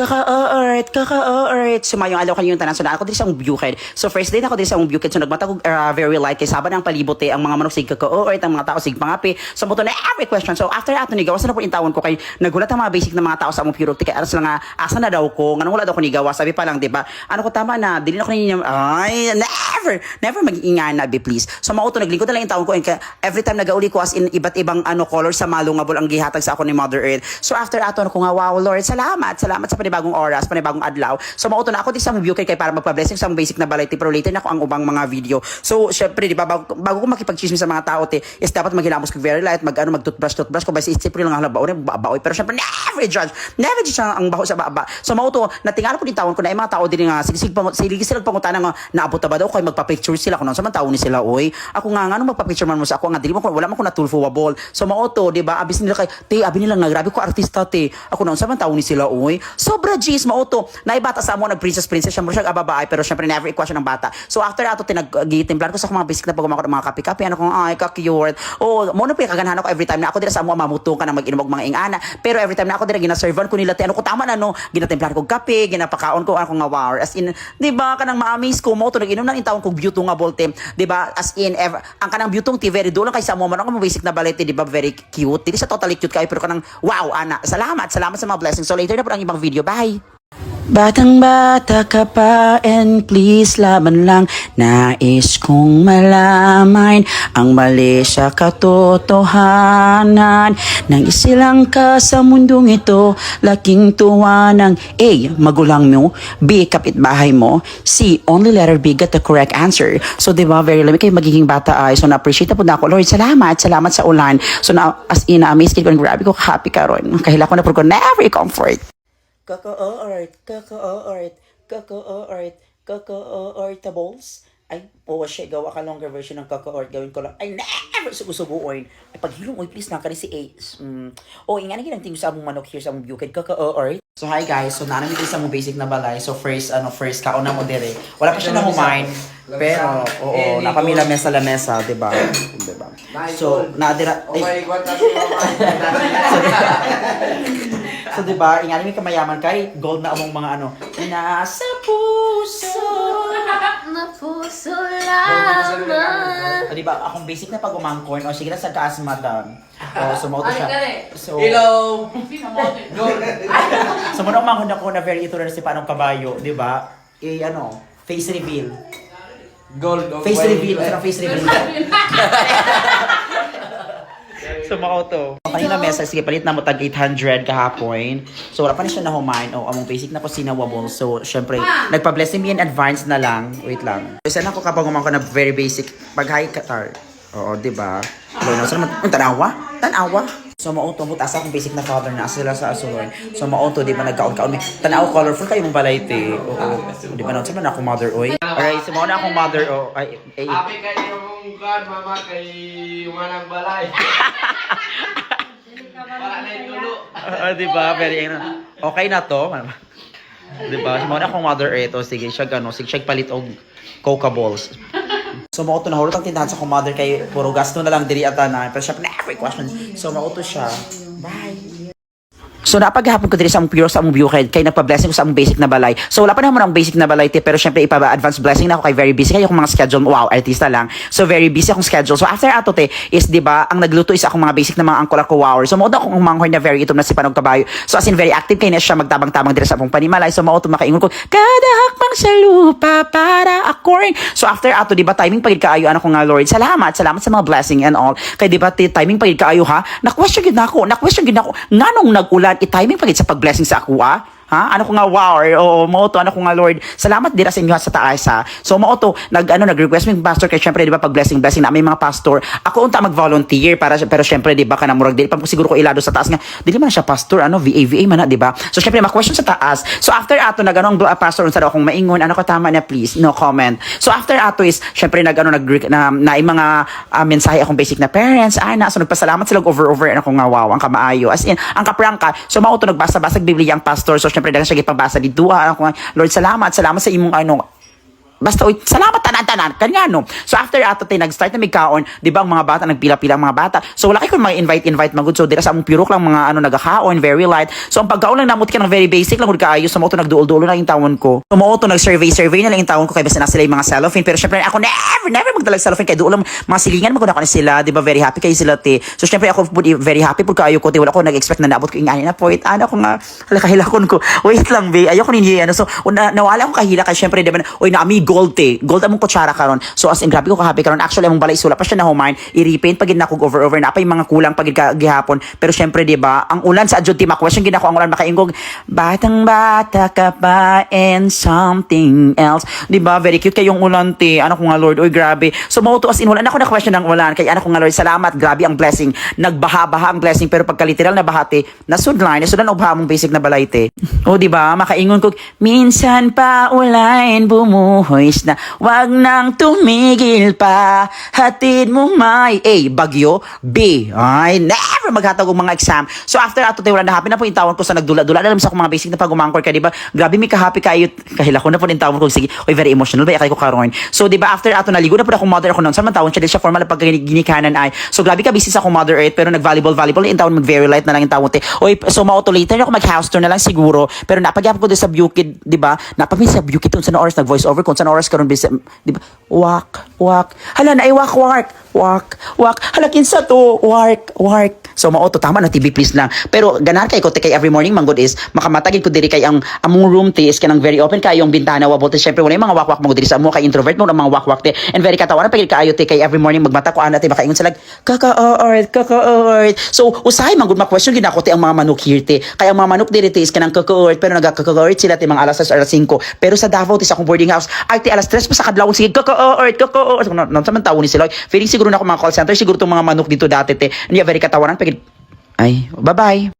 kaka-art, kaka-art. Sumayong alaw kayo yung tanan. So, na ako din sa bukid. So, first day na ako din sa bukid. So, nagmatag uh, very light. Kay saban ang palibot eh, ang mga manok sig kaka-art, ang mga tao sig pangapi. So, mo na every question. So, after ato ni gawas na po intawon ko kay nagulat ang mga basic na mga tao sa among pure kay aras lang nga asa na daw ko. Nganong wala daw ko ni gawas. Sabi pa lang, di ba? Ano ko tama na, dili na ko ninyo, ay, never, never mag-ingan na, be please. So, mauto, naglingkod na lang yung ko. And ka- every time nagauli ko as in iba't ibang ano color sa malungabol ang gihatag sa ako ni Mother Earth. So, after ato, ano ko nga, wow, Lord, salamat. Salamat sa panibagong oras, panibagong adlaw. So, mauto na ako di sa mong kay para magpa-blessing sa basic na balay. Pero later na ako ang ubang mga video. So, syempre, di ba, bago, bago ko makipag-chismis sa mga tao, te, is dapat maghilamos kag very light, mag, ano, mag-toothbrush, toothbrush ko, ba si isip ko lang, hala, baoy, baoy. Pero syempre, never judge. Never judge ang, baho sa baba. So, mauto, natingala ko din tawon ko na yung mga tao din nga, sige, sige, sige sila pangutan nga, naabot na ba daw kayo magpa-picture sila kung sa man tao ni sila, oy. Ako nga, nga, nung magpa-picture man mo sa ako, nga, dili mo, ko- wala man ko natulfowable. So, mauto, di ba, abis nila kay, te, abi nila nga, grabe ko artista, te. Ako na, sa man tao ni sila, oy. Sobra, jeez, mauto. Naibata sa mo, nag-princess, princess, siya mo siya ababaay, pero syempre, never equation ng bata. So, after ato, tinag-gitimplan ko sa mga basic na pagumako ng mga kapi-kapi, ano kong, ay, ka-cute. Oh, mo na pinakaganahan ako every time na ako dira sa amo mamutong ka na mag-inom mga ingana. Pero every time na ako dira ginaservan ko nila, ano ko tama na no, ginatimplan ko kape, ginapakaon ko ako nga wow. As in, 'di ba, kanang ma-amaze ko mo to nag-inom nang intawon kog beauty nga bolte, 'di ba? As in ever, ang kanang beauty ti very lang kay sa mo man ako basic na balete, 'di ba? Very cute. Dili sa totally cute kayo pero kanang wow, ana. Salamat, salamat sa mga blessings. So later na po ang ibang video. Bye. Batang bata ka pa and please laban lang Nais kong malaman ang mali sa katotohanan Nang isilang ka sa mundong ito Laking tuwa ng A. Magulang mo B. Kapitbahay mo C. Only letter B got the correct answer So diba very lamig kayo magiging bata ay So na-appreciate na po na ako Lord salamat Salamat sa ulan So na as in na-amaze ko Grabe ko happy karon Kahila ko na po ko never comfort Kaka-art, kaka-art, kaka-art, kaka-artables. Ay, oh, shit, gawa ka longer version ng kaka-art. Gawin ko lang. Ay, never sugusuguoy. Ay, paghilong, oy, please, nakari si Ace. Mm. Oh, ingani ginang tingin sa among manok here sa among bukid. Kaka-art. So, hi guys. So, nanan dito sa among basic na balay. So, first, ano, first, kauna mo dire. Wala pa siya na humain. Pero, oo, napamila mesa la mesa, di ba? Di ba? So, nadira, Oh my God, that's So, di ba, ingani mi kamayaman kay gold na among mga ano, nasa puso. Na puso lamang. O, di ba, akong basic na pag umangkorn, o sige na sa kaas madam. O, sumauto siya. So, Hello! so muna umangkon ako na very ito na si Panong Kabayo, di ba? Eh, ano, face reveal. Gold of Face reveal, sarang face reveal. So, mauto. Kanina message, sige, palit na mo tag 800 kahapon. So, wala pa na siya na humain. O, among basic na ko sinawable. So, syempre, nagpa-blessing me in advance na lang. Wait lang. Isa na ako kapag umangko na very basic. Pag high katar. Oo, di ba? Ano na, saan naman? Ang tanawa? Tanawa? So, mauto mo, taas akong basic na father na sila sa asuloy. So, mauto, di ba, nagkaon-kaon. Tanaw, colorful kayo mong balay, te. Oo. Di ba, saan na ako mother, oy? Alright, so, mauna akong mother, oh. Ay, ay, Happy kayo mong God, mama, kay Umanang Balay. Wala na tulo. Ah, di ba? Very, ano, okay na to. Di ba? Mo na akong mother earth. O sige, siya gano. Sige, siya palit og coca balls. So, mauto na hulot ang tindahan sa akong mother kay puro gasto na lang diri ata na. Pero siya, every question. So, mauto siya. Bye. So napaghapon ko diri sa among pure sa among viewhead kay nagpa-blessing ko sa among basic na balay. So wala pa naman ang basic na balay te, pero syempre ipa-advance blessing na ako kay very busy kayo akong mga schedule. Wow, artista lang. So very busy akong schedule. So after ato te is 'di ba ang nagluto is akong mga basic na mga angkol ako wow. So mao akong manghor na very itom na si Panog Kabayo. So as in very active kay na siya magtabang-tabang diri sa among panimalay. So mao to makaingon ko kada hakbang sa lupa para akorn. So after ato 'di ba timing pagid kaayo ano ko nga Lord. Salamat, salamat sa mga blessing and all. Kay 'di ba timing pagid kaayo ha. Na-question gid nako, na-question gid nako. Nganong nag-ulan i-timing pagid sa pag-blessing sa ako? Ha? Ano ko nga wow or oo, mo to ano ko nga Lord. Salamat dira sa inyo sa taas ha. So mo to nag ano nag-request mi pastor kay syempre di ba pag blessing blessing na may mga pastor. Ako unta mag-volunteer para pero syempre di ba kana murag dili pa ko siguro ko ilado sa taas nga. Dili man na siya pastor ano VA VA man na di ba? So syempre ma-question sa taas. So after ato nag ano uh, pastor unsa daw akong maingon ano ko tama na please no comment. So after ato is syempre nag ano nag na, na mga uh, mensahe akong basic na parents ana so nagpasalamat sila over over ano ko nga wow ang kamaayo as in ang kaprangka so mao to nagbasa-basa og Biblia ang pastor so syempre dagan siya gipabasa dito ha nga Lord salamat salamat sa imong ano basta oy salamat tanan tanan. Tanan kanya no? So after ato tay nag-start na may kaon di ba ang mga bata nagpila-pila ang mga bata. So wala kay kun mga invite invite magud so dira sa among pirok lang mga ano nagakaon very light. So ang pagkaon lang namot ka ng very basic lang gud kaayo so mo nagduol-duol lang yung tawon ko. So mo to nag-survey survey na lang yung tawon ko kay basta na sila yung mga cellophane. Pero syempre ako never never magdalag cellophane kay duol lang mga silingan maguna ko na sila di ba very happy kayo sila te. So syempre ako very happy pud kaayo ko te. Wala ko nag-expect na naabot ko yung ani na point. Ano ko nga hala kahilakon ko. Wait lang be. Ayoko ninyo ano so una, nawala akong kahila kay syempre di ba oy na ami gold te gold among kutsara karon. So as in grabe ko kahappy karon. Actually among balay sula pa siya na humain i-repaint pagid na kog over over na pa yung mga kulang pagid gihapon. Pero syempre di ba ang ulan sa adjunti ma question ginako ang ulan makaingog. Batang bata ka pa and something else? Di ba very cute kayong ulan te. Ano ko nga lord? Oy grabe. So mo to as in wala na ako na question ng ulan. Kay ano ko nga lord? Salamat. Grabe ang blessing. Nagbaha-baha ang blessing pero pagka literal na bahate nasudlan nasudlan og baha mong basic na balay te. O di ba makaingon ko minsan pa ulan bumuhoys na wag nang tumigil pa. Hatid mo may A bagyo. B ay never maghatag og mga exam. So after ato tayo na happy na po yung tawon ko sa nagdula-dula na lang sa akong mga basic na pagumangkor. Ka di ba grabe mi ka happy kayo. Kahila ko na po yung tawon ko. Sige oy very emotional ba? Kay ko karon so di ba after ato naligo na po akong mother ako noon. Sa man tawon siya? Siya formal pag ginikanan ay. So grabe ka busy sa akong mother earth pero nag volleyball volleyball yung tawon mag very light na lang yung tawon. Te oy so mao to later ako mag house tour na lang siguro. Pero napagyap ko sa Bukid di ba? Napami sa Bukid sa oras nag voice over kun sa oras karon di ba? Wak wak. Hala na ay wak wak. Wak wak. Hala kinsa to? Work work so mao to tama na TV please lang. Pero ganar kay ko kay every morning manggod is makamatagid ko diri kay ang among room te is kanang very open kay yung bintana wa bote. Syempre wala mga wakwak mo diri sa mo kay introvert mo mga wakwak te. And very katawanan pagid kaayo te kay every morning magmata ko ana te makaingon sila kaka earth kaka earth so usahay manggod ma question gid ako te ang mga manok here te. Kay ang mga manok diri te is kanang kaka earth pero nagaka earth sila te mga alas 6 alas 5 pero sa Davao te sa akong boarding house ay te alas 3 pa sa kadlawon sige kaka earth kaka earth no, no, sa man tawo ni feeling siguro na ako mga call center siguro tong mga manok dito dati te niya very katawanan pagid ay bye bye